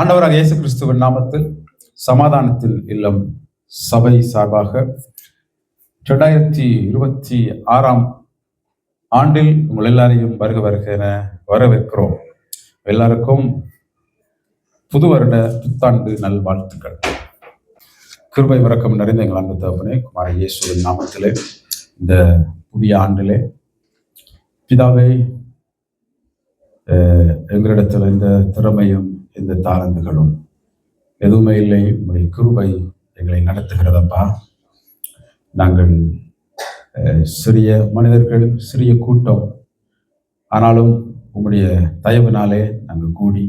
ஆண்டவராக இயேசு கிறிஸ்துவின் நாமத்தில் சமாதானத்தில் இல்லம் சபை சார்பாக ரெண்டாயிரத்தி இருபத்தி ஆறாம் ஆண்டில் உங்கள் எல்லாரையும் வருக வருக என வரவேற்கிறோம். எல்லாருக்கும் புது வருட புத்தாண்டு நல்வாழ்த்துக்கள் கிருபை வரக்கம் நிறைந்த எங்கள் அன்பு தகவனே குமார இயேசுவின் நாமத்திலே இந்த புதிய ஆண்டிலே. பிதாவை எங்களிடத்தில் இந்த திறமையும் இந்த தாளந்துகளும் எதுவுமே இல்லை. உங்களுடைய கிருபை எங்களை நடத்துகிறதப்பா. நாங்கள் சிறிய மனிதர்கள் சிறிய கூட்டம். ஆனாலும் உங்களுடைய தயவினாலே நாங்கள் கூடி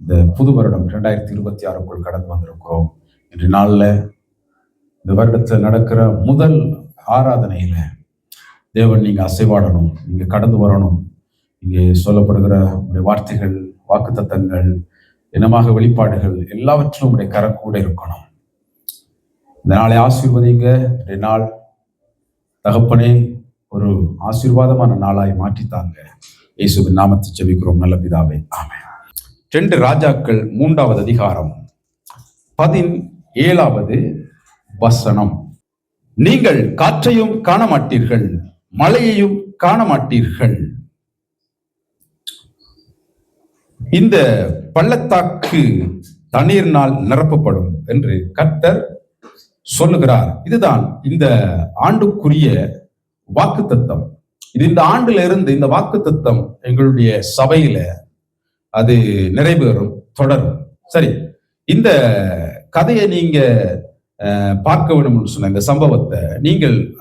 இந்த புது வருடம் ரெண்டாயிரத்தி இருபத்தி ஆறுக்குள் கடந்து வந்திருக்கிறோம். இன்று நாளில் இந்த வருடத்தில் நடக்கிற முதல் ஆராதனையில் தேவன் நீங்கள் அசைவாடணும் நீங்கள் கடந்து வரணும். இங்கே சொல்லப்படுகிற உங்களுடைய வார்த்தைகள் வாக்குத்தத்தங்கள் இனமாக வெளிப்பாடுகள் எல்லாவற்றிலும் உடைய கரம் கூட இருக்கணும். இந்த நாளை ஆசீர்வதிங்க. ரெண்டு நாள் தகப்பனே ஒரு ஆசீர்வாதமான நாளாய் மாற்றித்தாங்க. இயேசுவின் நாமத்தை செவிக்கிறோம் நல்ல பிதாவே ஆமே ரெண்டு ராஜாக்கள் மூன்றாவது அதிகாரம் பதின் ஏழாவது வசனம். நீங்கள் காற்றையும் காண மாட்டீர்கள் மழையையும் காண மாட்டீர்கள் இந்த பள்ளத்தாக்கு தண்ணீரினால் நிரப்பப்படும் என்று கர்த்தர் சொல்லுகிறார். இதுதான் இந்த ஆண்டுக்குரிய வாக்குத்தத்தம். இது இந்த ஆண்டுல இருந்து இந்த வாக்குத்தத்தம் எங்களுடைய சபையில அது நிறைவேறும் தொடரும். சரி இந்த கதையை நீங்க பார்க்க வேணும்னு சொன்ன இந்த சம்பவத்தை நீங்கள்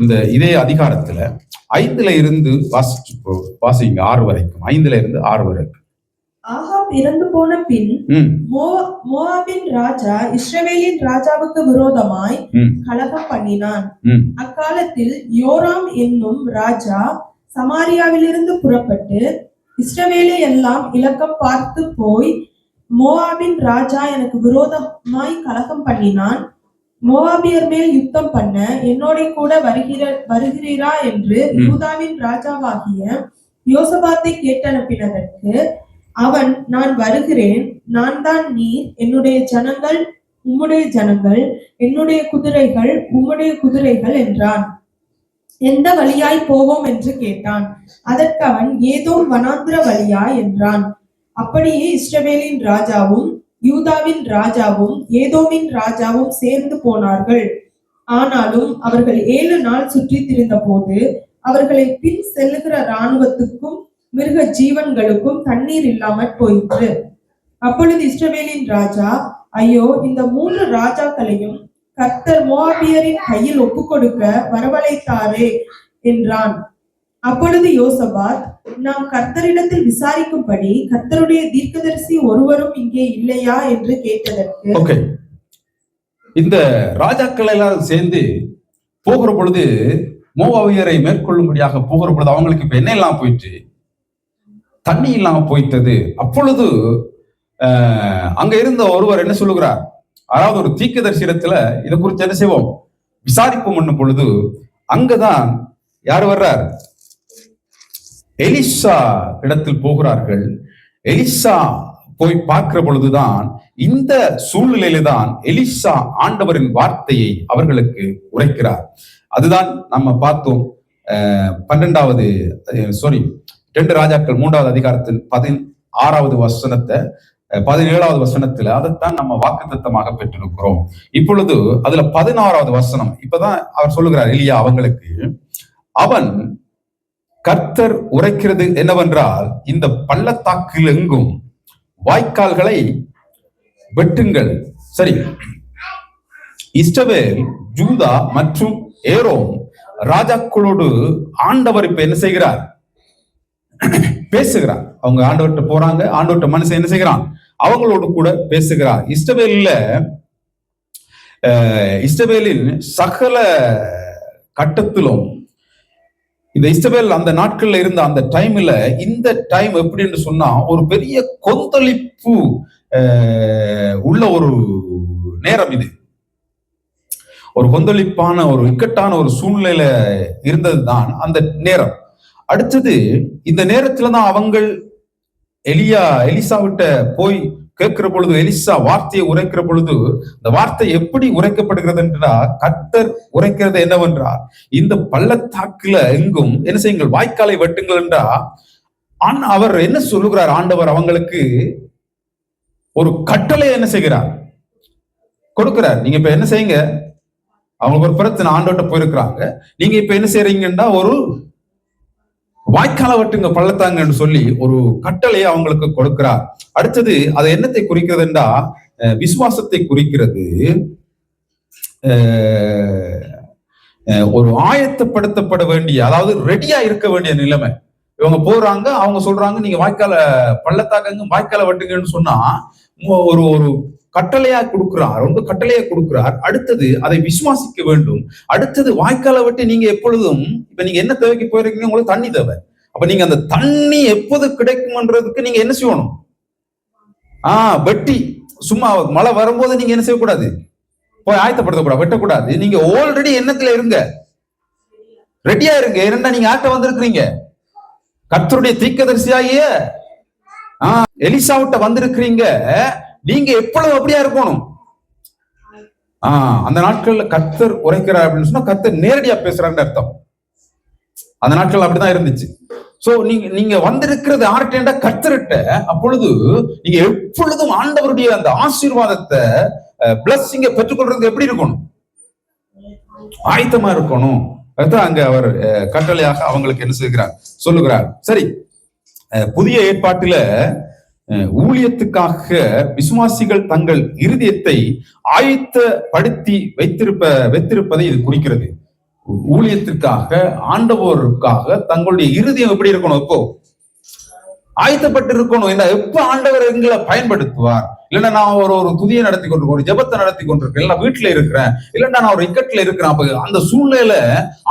இந்த இதே அதிகாரத்துல ஐந்துல இருந்து வாசிச்சு போ- வாசிங்க ஆறு வரைக்கும். ஐந்துல இருந்து ஆறு வரைக்கும். ஆகாப் இறந்து போன பின் மோவாபின் ராஜா இஸ்ரவேலின் ராஜாவுக்கு விரோதமாய் கலகம் பண்ணினான். அக்காலத்தில் யோராம் என்னும் ராஜா சமாரியாவிலிருந்து புறப்பட்டு இஸ்ரவேலை எல்லாம் இலக்கம் பார்த்து போய் மோவாபின் ராஜா எனக்கு விரோதமாய் கலகம் பண்ணினான். மோவாபியர் மேல் யுத்தம் பண்ண என்னோட கூட வருகிற வருகிறீரா என்று. யூதாவின் ராஜாவாகிய யோசபாத்தை கேட்டனுப்பினதற்கு அவன் நான் வருகிறேன். நான் தான் நீர். என்னுடைய ஜனங்கள் உம்முடைய ஜனங்கள். என்னுடைய குதிரைகள் உம்முடைய குதிரைகள் என்றான். எந்த வழியாய் போவோம்? என்று கேட்டான். அதற்கு அவன் ஏதோ வனாந்திர வழியா? என்றான். அப்படியே இஸ்ரவேலின் ராஜாவும் யூதாவின் ராஜாவும் ஏதோமின் ராஜாவும் சேர்ந்து போனார்கள். ஆனாலும் அவர்கள் ஏழு நாள் சுற்றி திரிந்த போது அவர்களை பின் செல்லுகிற இராணுவத்துக்கும் மிருக ஜீவன்களுக்கும் தண்ணீர் இல்லாமற் போயிற்று. அப்பொழுது இஸ்ரவேலின் ராஜா ஐயோ இந்த மூன்று ராஜாக்களையும் கர்த்தர் மோவாபியரின் கையில் ஒப்புக்கொடுக்க வரவழைத்தாரே என்றான். அப்பொழுது யோசபாத் நாம் கர்த்தரிடத்தில் விசாரிக்கும்படி கர்த்தருடைய தீர்க்கதரிசி ஒருவரும் இங்கே இல்லையா? என்று கேட்டதற்கு ஓகே இந்த ராஜாக்கள் எல்லாம் சேர்ந்து போகிற பொழுது மோவாவியரை மேற்கொள்ளும்படியாக போகிற பொழுது அவங்களுக்கு இப்ப என்ன எல்லாம் போயிட்டு தண்ணி இல்லாம போயிட்டது. அப்பொழுது ஆஹ், அங்க இருந்த ஒருவர் என்ன சொல்லுகிறார்? அதாவது ஒரு தீக்க தரிசனத்துல இதை குறித்து என்ன செய்வோம்? விசாரிப்போம் என்னும் பொழுது அங்கதான் யார் வர்றார்? எலிசா இடத்தில் போகிறார்கள். எலிசா போய் பார்க்கிற பொழுதுதான் இந்த சூழ்நிலையில தான் எலிசா ஆண்டவரின் வார்த்தையை அவர்களுக்கு உரைக்கிறார். அதுதான் நம்ம பார்த்தோம் அஹ், பன்னெண்டாவது சாரி ரெண்டு ராஜாக்கள் மூன்றாவது அதிகாரத்தில் பதின் ஆறாவது வசனத்தை பதினேழாவது வசனத்துல அதைத்தான் நம்ம வாக்குத்தத்தமாக பெற்றிருக்கிறோம். இப்பொழுது அதுல பதினாறாவது வசனம் இப்பதான் அவர் சொல்லுகிறார் இல்லையா அவங்களுக்கு அவன் கர்த்தர் உரைக்கிறது என்னவென்றால் இந்த பள்ளத்தாக்கில் எங்கும் வாய்க்கால்களை வெட்டுங்கள். சரி. இஸ்டவேல் ஜூதா மற்றும் ஏரோம் ராஜாக்களோடு ஆண்டவர் இப்ப என்ன செய்கிறார்? பேசுகிறார். அவங்க ஆண்டவர்கிட்ட போறாங்க ஆண்டவர்கிட்ட மனுஷன் என்ன செய்கிறான்? அவங்களோடு கூட பேசுகிறார். இஸ்ரவேல்ல இஸ்டபேலின் இஸ்ரவேலின் சகல கட்டத்திலும் இந்த இஸ்ரவேல் அந்த நாட்கள்ல இருந்த அந்த டைம்ல இந்த டைம் எப்படின்னு சொன்னா ஒரு பெரிய கொந்தளிப்பு உள்ள ஒரு நேரம் இது. ஒரு கொந்தளிப்பான ஒரு இக்கட்டான ஒரு சூழ்நிலையில இருந்ததுதான் அந்த நேரம். அடுத்தது இந்த நேரத்துல தான் அவங்கள் எலியா எலிசாவிட்ட போய் கேட்கிற பொழுது எலிசா வார்த்தையை உரைக்கிற பொழுது இந்த வார்த்தை எப்படி உரைக்கப்படுகிறது என்றா கத்தர் உரைக்கிறது என்னவென்றா இந்த பள்ளத்தாக்குல எங்கும் என்ன செய்யுங்கள் வாய்க்காலை வெட்டுங்கள் என்றா ஆன் அவர் என்ன சொல்லுகிறார் ஆண்டவர் அவங்களுக்கு ஒரு கட்டளை என்ன செய்கிறார்? கொடுக்கிறார். நீங்க இப்ப என்ன செய்யுங்க? அவங்களுக்கு ஒரு பிரச்சனை ஆண்டோட்ட போயிருக்கிறாங்க. நீங்க இப்ப என்ன செய்றீங்கன்னா ஒரு வாய்க்கால வெட்டுங்க பள்ளத்தாங்கன்னு சொல்லி ஒரு கட்டளையை அவங்களுக்கு கொடுக்கிறார். அடுத்தது அது என்னத்தை குறிக்கிறதுண்டா அஹ், விசுவாசத்தை குறிக்கிறது. ஒரு ஆயத்தப்படுத்தப்பட வேண்டிய அதாவது ரெடியா இருக்க வேண்டிய நிலைமை. இவங்க போறாங்க அவங்க சொல்றாங்க நீங்க வாய்க்கால பள்ளத்தாக்கங்க வாய்க்கால வெட்டுங்கன்னு சொன்னா ஒரு ஒரு கட்டளையா கொடுக்கிறார் ரொம்ப கட்டளையா கொடுக்கிறார். அடுத்தது அதை விசுவாசிக்க வேண்டும். அடுத்தது வாய்க்கால வெட்டி நீங்க எப்பொழுதும் இப்ப நீங்க என்ன தேவைக்கு போயிருக்கீங்க? உங்களுக்கு தண்ணி தேவை. அப்ப நீங்க அந்த தண்ணி எப்போது கிடைக்கும்ன்றதுக்கு நீங்க என்ன செய்யணும்? ஆஹ் வெட்டி. சும்மா மழை வரும்போது நீங்க என்ன செய்யக்கூடாது? போய் ஆயத்தப்படுத்தக்கூடாது வெட்டக்கூடாது. நீங்க ஆல்ரெடி எண்ணத்துல இருங்க. ரெடியா இருங்க. ஏன்னா நீங்க ஆட்ட வந்திருக்கிறீங்க. கர்த்தருடைய தீக்கதரிசியாகிய ஆஹ் எலிசாவிட்ட வந்திருக்கிறீங்க. நீங்க எப்பொழுதும் அப்படியா இருக்கணும்? ஆஹ் அந்த நாட்கள்ல கத்தர் உரைக்கிறார் அப்படின்னு சொன்னா கத்தர் நேரடியா பேசுறாருன்னு அர்த்தம். அந்த நாட்கள் அப்படிதான் இருந்துச்சு. சோ நீங்க நீங்க வந்திருக்கிறது ஆர்டேண்டா கர்த்தர்கிட்ட அப்பொழுது நீங்க எப்பொழுதும் ஆண்டவருடைய அந்த ஆசீர்வாதத்தை பிளஸ்ஸிங்க பெற்றுக்கொள்றது எப்படி இருக்கணும்? ஆயத்தமா இருக்கணும். அதுதான் அங்க அவர் கட்டளையாக அவங்களுக்கு என்ன செய்கிறார்? சொல்லுகிறார். சரி. புதிய ஏற்பாட்டுல ஊழியத்துக்காக விசுவாசிகள் தங்கள் இருதயத்தை ஆயத்தப்படுத்தி வைத்திருப்ப வைத்திருப்பதை இது குறிக்கிறது. ஊழியத்திற்காக ஆண்டவருக்காக தங்களுடைய இருதயம் எப்படி இருக்கணும் இப்போ? ஆயத்தப்பட்டு இருக்கணும் என்ன எப்ப ஆண்டவர் எங்களை பயன்படுத்துவார்? இல்லைன்னா நான் ஒரு ஒரு துதியை நடத்தி கொண்டிருக்கேன் ஒரு ஜெபத்தை நடத்தி கொண்டிருக்கேன் இல்ல வீட்டுல இருக்கிறேன் இல்லைன்னா நான் ஒரு இக்கட்ல இருக்கிறேன் அப்ப அந்த சூழ்நிலையில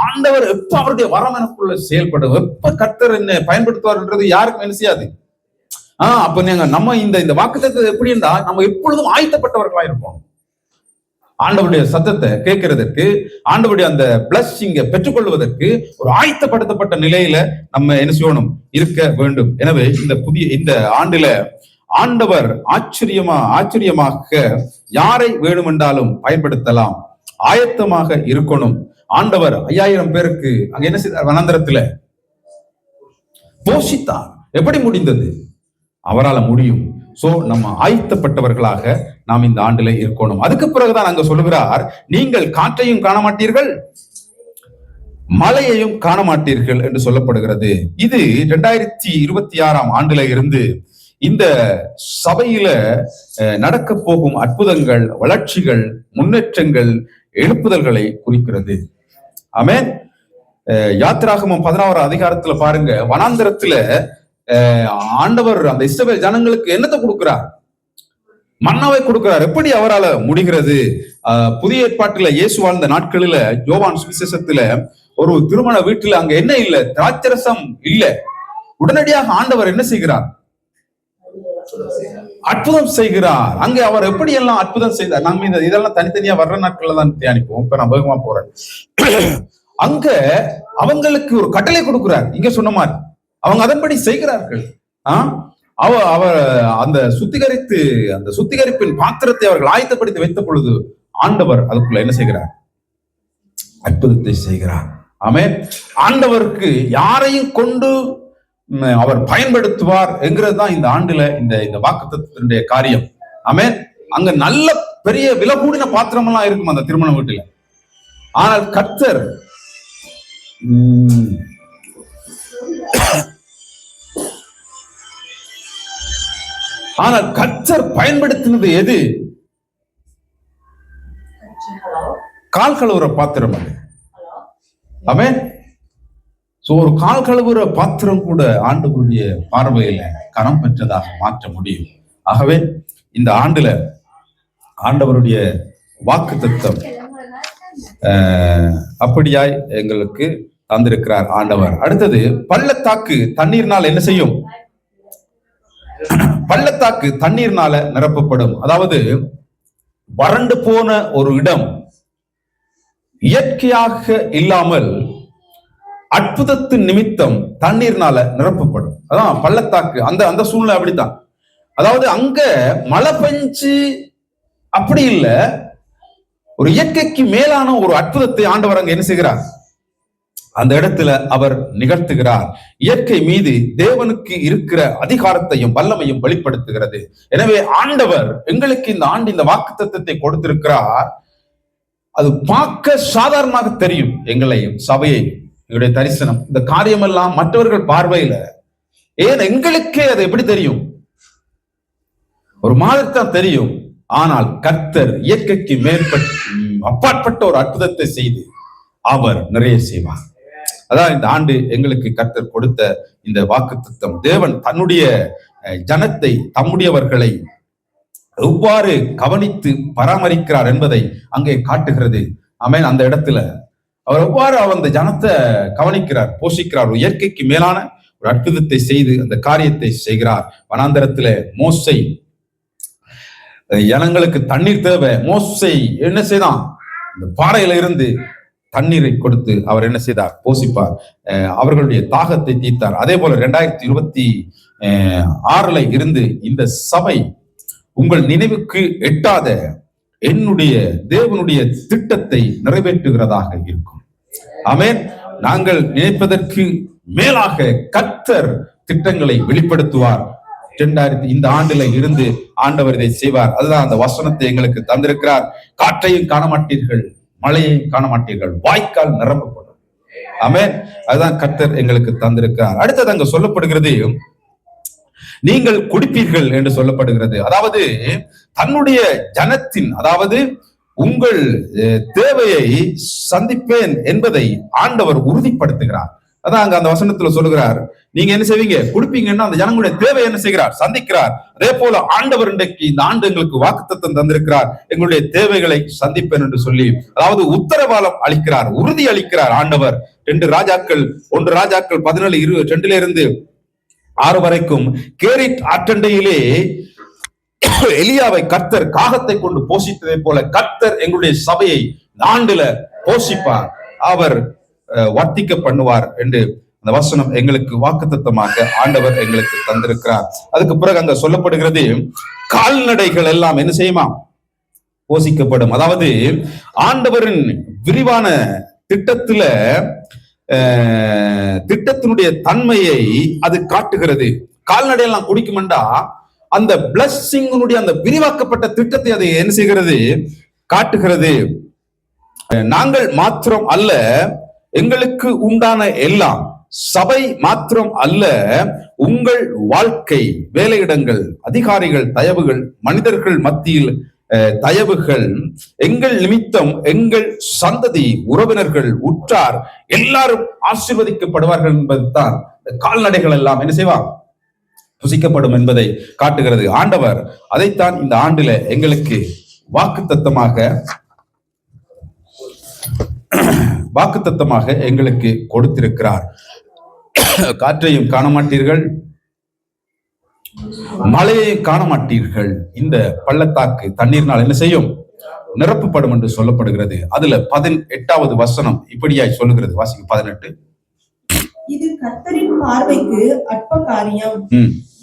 ஆண்டவர் எப்ப அவருடைய வரம் எனக்குள்ள செயல்படும்? எப்ப கர்த்தர் என்ன பயன்படுத்துவார்ன்றது யாருக்கும் என்ன செய்யாது? ஆஹ் அப்ப நீங்க நம்ம இந்த இந்த வாக்குத்தத்தை எப்படி இருந்தா நம்ம எப்பொழுதும் ஆயத்தப்பட்டவர்களா இருப்போம். ஆண்டவருடைய சத்தத்தை கேட்கறதற்கு ஆண்டவருடைய அந்த பிளஸ்ஸிங்க பெற்றுக்கொள்வதற்கு ஒரு ஆயத்தப்படுத்தப்பட்ட நிலையில நம்ம என்ன செய்யணும் இருக்க வேண்டும். எனவே இந்த புதிய இந்த ஆண்டுல ஆண்டவர் ஆச்சரியமா ஆச்சரியமாக யாரை வேணுமென்றாலும் பயன்படுத்தலாம். ஆயத்தமாக இருக்கணும். ஆண்டவர் ஐயாயிரம் பேருக்கு அங்க என்ன செய்தார்? வனாந்தரத்துல. போஷித்தார். எப்படி முடிந்தது? அவரால முடியும். சோ நம்ம ஆயத்தப்பட்டவர்களாக நாம் இந்த ஆண்டுல இருக்கணும். அதுக்கு பிறகுதான் அங்க சொல்லுகிறார் நீங்கள் காற்றையும் காண மாட்டீர்கள் மழையையும் காண மாட்டீர்கள் என்று சொல்லப்படுகிறது. இது இரண்டாயிரத்தி இருபத்தி ஆறாம் ஆண்டுல இருந்து இந்த சபையில அஹ், நடக்க போகும் அற்புதங்கள் வளர்ச்சிகள் முன்னேற்றங்கள் எழுப்புதல்களை குறிக்கிறது. ஆமே அஹ், யாத்திராகமம் பதினாறு அதிகாரத்துல பாருங்க வனாந்திரத்துல ஆண்டவர் அந்த இஸ்ரவேல் ஜனங்களுக்கு என்னத்தை கொடுக்கிறார்? மன்னாவை கொடுக்கிறார். எப்படி அவரால முடிகிறது? புதிய ஏற்பாட்டுல இயேசு வாழ்ந்த நாட்களில ஜோவான் சுவிசேஷத்துல ஒரு திருமண வீட்டுல அங்க என்ன இல்ல? திராட்சரசம் இல்ல. உடனடியாக ஆண்டவர் என்ன செய்கிறார்? அற்புதம் செய்கிறார். அங்கே அவர் எப்படி எல்லாம் அற்புதம் செய்தார்? நம்ம இந்த இதெல்லாம் தனித்தனியா வர்ற நாட்கள்ல தான் தியானிப்போம். இப்ப நான் வேகமா போறேன். அங்க அவங்களுக்கு ஒரு கட்டளை கொடுக்கிறார். இங்க சொன்ன மாதிரி. அவங்க அதன்படி செய்கிறார்கள். ஆஹ் அவ அவ அந்த சுத்திகரித்து அந்த சுத்திகரிப்பின் பாத்திரத்தை அவர்கள் ஆயத்தப்படுத்தி வைத்த பொழுது ஆண்டவர் அதுக்குள்ள என்ன செய்கிறார்? அற்புதத்தை செய்கிறார். ஆமே ஆண்டவருக்கு யாரையும் கொண்டு அவர் பயன்படுத்துவார் என்கிறது தான் இந்த ஆண்டுல இந்த இந்த வாக்குத்தத்தினுடைய காரியம். ஆமே அங்க நல்ல பெரிய விலை கூடின பாத்திரம் எல்லாம் இருக்கும் அந்த திருமண வீட்டுல? ஆனால் கர்த்தர் ஆனால் கச்சர் பயன்படுத்தினது எது? கால் கழுவுற பாத்திரம் அது. ஆமே சோ ஒரு கால் கழுவுற பாத்திரம் கூட ஆண்டவருடைய பார்வையில கரம் பெற்றதாக மாற்ற முடியும். ஆகவே இந்த ஆண்டுல ஆண்டவருடைய வாக்கு தத்துவம் அப்படியாய் எங்களுக்கு தந்திருக்கிறார் ஆண்டவர். அடுத்தது பள்ளத்தாக்கு தண்ணீர்னால் என்ன செய்யும்? பள்ளத்தாக்கு தண்ணீர்னால நிரப்பப்படும். அதாவது வறண்டு போன ஒரு இடம் இயற்கையாக இல்லாமல் அற்புதத்தின் நிமித்தம் தண்ணீர்னால நிரப்பப்படும். அதான் பள்ளத்தாக்கு. அந்த அந்த சூழ்நிலை அப்படித்தான். அதாவது அங்க மழை பெஞ்சு அப்படி இல்ல. ஒரு இயற்கைக்கு மேலான ஒரு அற்புதத்தை ஆண்டவர் அங்க என்ன செய்கிறார்? அந்த இடத்துல அவர் நிகழ்த்துகிறார். இயற்கை மீது தேவனுக்கு இருக்கிற அதிகாரத்தையும் வல்லமையும் வெளிப்படுத்துகிறது. எனவே ஆண்டவர் எங்களுக்கு இந்த ஆண்டு இந்த வாக்கு தத்துவத்தை கொடுத்திருக்கிறார். அது பார்க்க சாதாரணமாக தெரியும் எங்களையும் சபையையும் எங்களுடைய தரிசனம். இந்த காரியமெல்லாம் மற்றவர்கள் பார்வையில ஏன் எங்களுக்கே அது எப்படி தெரியும்? ஒரு மாதத்தான் தெரியும். ஆனால் கர்த்தர் இயற்கைக்கு மேற்பட்ட அப்பாற்பட்ட ஒரு அற்புதத்தை செய்து அவர் நிறைய செய்வார். அதான் இந்த ஆண்டு எங்களுக்கு கர்த்தர் கொடுத்த இந்த வாக்குத்தத்தம். தேவன் தன்னுடைய ஜனத்தை தம்முடையவர்களை எவ்வாறு கவனித்து பராமரிக்கிறார் என்பதை அங்கே காட்டுகிறது. ஆமென். அந்த இடத்துல அவர் எவ்வாறு அவர் அந்த ஜனத்தை கவனிக்கிறார் போஷிக்கிறார் ஒரு இயற்கைக்கு மேலான ஒரு அற்புதத்தை செய்து அந்த காரியத்தை செய்கிறார். வனாந்தரத்துல மோசை இனங்களுக்கு ஜனங்களுக்கு தண்ணீர் தேவை. மோசை என்ன செய்தான்? இந்த பாறையில இருந்து தண்ணீரை கொடுத்து அவர் என்ன செய்தார்? போசிப்பார் அஹ், அவர்களுடைய தாகத்தை தீர்த்தார். அதே போல ரெண்டாயிரத்தி இருபத்தி அஹ், ஆறுல இருந்து இந்த சபை உங்கள் நினைவுக்கு எட்டாத என்னுடைய தேவனுடைய திட்டத்தை நிறைவேற்றுகிறதாக இருக்கும். ஆமேன். நாங்கள் நினைப்பதற்கு மேலாக கத்தர் திட்டங்களை வெளிப்படுத்துவார். இரண்டாயிரத்தி இந்த ஆண்டுல இருந்து ஆண்டவர் இதை செய்வார். அதுதான் அந்த வசனத்தை எங்களுக்கு தந்திருக்கிறார். காற்றையும் காண மாட்டீர்கள் மழையை காண மாட்டீர்கள். வாய்க்கால் நிரம்பப்படும். ஆமே அதுதான் கர்த்தர் எங்களுக்கு தந்திருக்கார் அடுத்தது அங்க சொல்லப்படுகிறது நீங்கள் குடிப்பீர்கள் என்று சொல்லப்படுகிறது. அதாவது தன்னுடைய ஜனத்தின் அதாவது உங்கள் தேவையை சந்திப்பேன் என்பதை ஆண்டவர் உறுதிப்படுத்துகிறார். அதான் அங்க அந்த வசனத்துல சொல்லுகிறார். நீங்க என்ன செய்வீங்க? கொடுப்பீங்கன்னா அந்த ஜனங்களுடைய தேவை என்ன செய்கிறார்? சந்திக்கிறார். அதே போல ஆண்டவர் இன்றைக்கு இந்த ஆண்டு எங்களுக்கு வாக்குத்தத்தம் தந்திருக்கிறார். எங்களுடைய தேவைகளை சந்திப்பேன் என்று சொல்லி அதாவது உத்தரவாதம் அளிக்கிறார் உறுதி அளிக்கிறார் ஆண்டவர். ரெண்டு ராஜாக்கள் ஒன்று ராஜாக்கள் பதினேழு இரு ரெண்டுல இருந்து ஆறு வரைக்கும் கேரிட் ஆற்றண்டையிலே எலியாவை கர்த்தர் காகத்தை கொண்டு போஷித்ததை போல கர்த்தர் எங்களுடைய சபையை ஆண்டுல போஷிப்பார். அவர் அஹ், வர்த்திக்க பண்ணுவார் என்று அந்த வசனம் எங்களுக்கு வாக்குத்தத்தமாக ஆண்டவர் எங்களுக்கு தந்திருக்கிறார். அதுக்கு பிறகு அங்க சொல்லப்படுகிறது கால்நடைகள் எல்லாம் என்ன செய்யுமா? போசிக்கப்படும் அதாவது ஆண்டவரின் விரிவான திட்டத்துல திட்டத்தினுடைய தன்மையை அது காட்டுகிறது. கால்நடை எல்லாம் குடிக்குமெண்டா அந்த பிளஸ்ஸிங்கினுடைய அந்த விரிவாக்கப்பட்ட திட்டத்தை அதை என்ன செய்கிறது? காட்டுகிறது. நாங்கள் மாத்திரம் அல்ல எங்களுக்கு உண்டான எல்லாம் சபை மாத்திரம் அல்ல உங்கள் வாழ்க்கை வேலையிடங்கள் அதிகாரிகள் தயவுகள் மனிதர்கள் மத்தியில் தயவுகள் எங்கள் நிமித்தம் எங்கள் சந்ததி உறவினர்கள் உற்றார் எல்லாரும் ஆசிர்வதிக்கப்படுவார்கள் என்பதுதான் கால்நடைகள் எல்லாம். என்ன செய்வார்? புசிக்கப்படும் என்பதை காட்டுகிறது. ஆண்டவர் அதைத்தான் இந்த ஆண்டில எங்களுக்கு வாக்குத்தத்தமாக வாக்குத்தத்தமாக எங்களுக்கு கொடுத்திருக்கிறார். காற்றையும் காண மாட்டீர்கள் மழையையும் காண மாட்டீர்கள் இந்த பள்ளத்தாக்கு தண்ணீர்னால் என்ன செய்யும்? நிரப்பப்படும் என்று சொல்லப்படுகிறது. அதுல பதினெட்டாவது வசனம் இப்படியாய் சொல்லுகிறது. வாசிக்கு பதினெட்டு. இது கர்த்தரின் பார்வைக்கு அற்ப காரியம்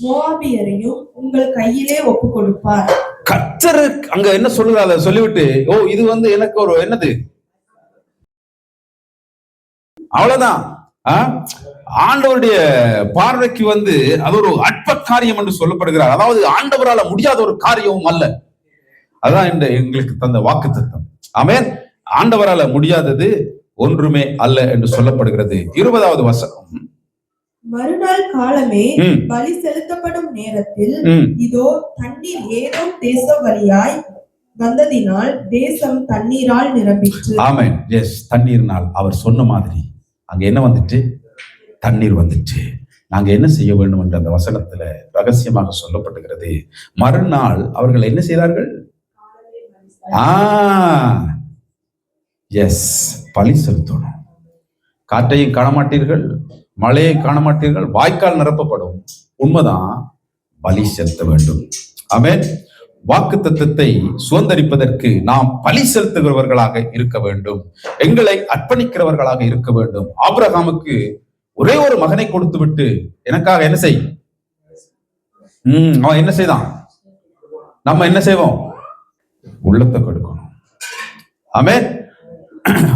மோவாபியரையும் உங்கள் கையிலே ஒப்பு கொடுப்பார் கர்த்தர் அங்க என்ன சொல்லுது? அதை சொல்லிவிட்டு ஓ இது வந்து எனக்கு ஒரு என்னது? அவ்வளவுதான்? ஆண்டவருடைய பார்வைக்கு வந்து அது ஒரு அற்ப காரியம் என்று சொல்லப்படுகிறார். அதாவது ஆண்டவரால முடியாத ஒரு காரியமும் அல்ல. அதான் இந்த எங்களுக்கு தந்த வாக்கு தத்தம் ஆமென். ஆண்டவரால முடியாதது ஒன்றுமே அல்ல என்று சொல்லப்படுகிறது. இருபதாவது வசனம். மறுநாள் காலமே பலி செலுத்தப்படும் நேரத்தில். இதோ தண்ணீர் ஏதோ தேசம் வழியாய் வந்ததினால் தேசம் தண்ணீரால் நிரம்பிற்று. ஆமென். எஸ் தண்ணீர்னால் அவர் சொன்ன மாதிரி. அங்கே என்ன வந்துட்டு தண்ணீர் வந்துச்சு. நாங்கள் என்ன செய்ய வேண்டும் என்று அந்த வசனத்தில் ரகசியமாக சொல்லப்படுகிறது மறுநாள் அவர்கள் என்ன செய்தார்கள்? ஆ எஸ் பழி செலுத்தணும். காற்றையும் காண மாட்டீர்கள் மழையை காண மாட்டீர்கள் வாய்க்கால் நிரப்பப்படும். உண்மைதான் பலி செலுத்த வேண்டும். ஆமென். வாக்கு தத்துவத்தை சுதந்திரிப்பதற்கு நாம் பலி செலுத்துகிறவர்களாக இருக்க வேண்டும். எங்களை அர்ப்பணிக்கிறவர்களாக இருக்க வேண்டும். ஆபிரகாமுக்கு ஒரே ஒரு மகனை கொடுத்து விட்டு எனக்காக என்ன செய்? உம் அவன் என்ன செய்தான்? நம்ம என்ன செய்வோம்? உள்ளத்தை கொடுக்கணும். ஆமே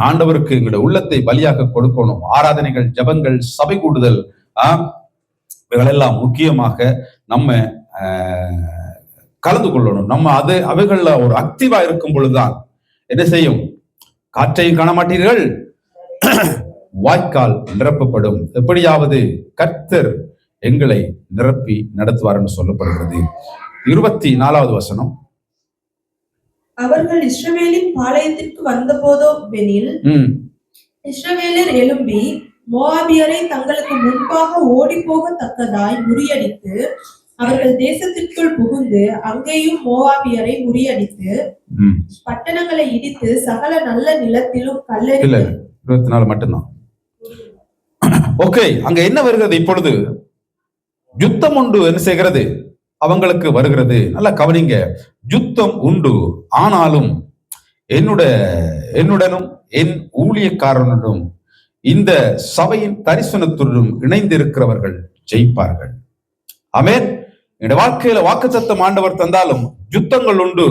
ஆண்டவருக்கு எங்களுடைய உள்ளத்தை பலியாக கொடுக்கணும். ஆராதனைகள் ஜெபங்கள் சபை கூடுதல் ஆஹ் இவைகளெல்லாம் முக்கியமாக நம்ம கலந்து கொள்ளணும். நம்ம அது அவைகள்ல ஒரு ஆக்டிவா இருக்கும் பொழுதுதான் என்ன செய்யும்? காற்றையும் காண மாட்டீர்கள் வாய்க்கால் நிரப்பப்படும். எப்படியாவது கர்த்தர் எங்களை நிரப்பி நடத்துவார் என்று சொல்லப்படுகிறது. இருபத்தி நாலாவது வசனம். அவர்கள் இஸ்ரவேலின் பாளையத்திற்கு வந்தபோதோ வெனில் ம். இஸ்ரவேலர் எழும்பி மோவாபியரை தங்களுக்கு முன்பாக ஓடிப்போகத்தக்கதாய் முறியடித்து அவர்கள் தேசத்திற்குள் புகுந்து அங்கேயும் மோவாபியரை முறியடித்து பட்டணங்களை இடித்து சகல நல்ல நிலத்திலும் இல்ல கல்லெறி இல்ல. இருபத்தி நாலு மட்டும்தான். ஓகே அங்க என்ன வருகிறது இப்பொழுது? யுத்தம் உண்டு என்ன செய்கிறது? அவங்களுக்கு வருகிறது. நல்லா கவனிங்க. யுத்தம் உண்டு. ஆனாலும் என்னுடைய என்னுடனும் என் ஊழியக்காரனுடன் இந்த சபையின் தரிசனத்துடன் இணைந்திருக்கிறவர்கள் ஜெயிப்பார்கள். ஆமென் என்னுடைய வாழ்க்கையில வாக்குத்தத்தம் ஆண்டவர் தந்தாலும் யுத்தங்கள் உண்டு.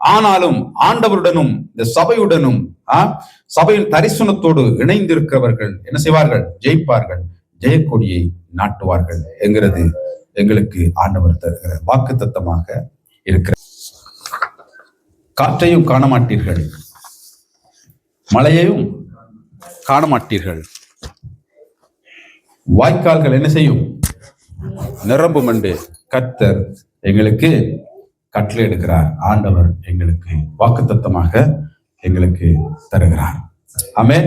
ஆனாலும் ஆண்டவருடனும் இந்த சபையுடனும் ஆஹ் சபையின் தரிசனத்தோடு இணைந்திருக்கிறவர்கள் என்ன செய்வார்கள்? ஜெயிப்பார்கள். ஜெயக்கொடியை நாட்டுவார்கள் என்கிறது எங்களுக்கு ஆண்டவர் தருகிற வாக்குத்தத்தமாக இருக்கிற காற்றையும் காண மாட்டீர்கள் மழையையும் காண மாட்டீர்கள் வாய்க்கால்கள் என்ன செய்யும்? நிரம்பும் என்று கர்த்தர் எங்களுக்கு கட்டளை எடுக்கிறார். ஆண்டவர் எங்களுக்கு வாக்குத்தத்தமாக எங்களுக்கு தருகிறார். ஆமே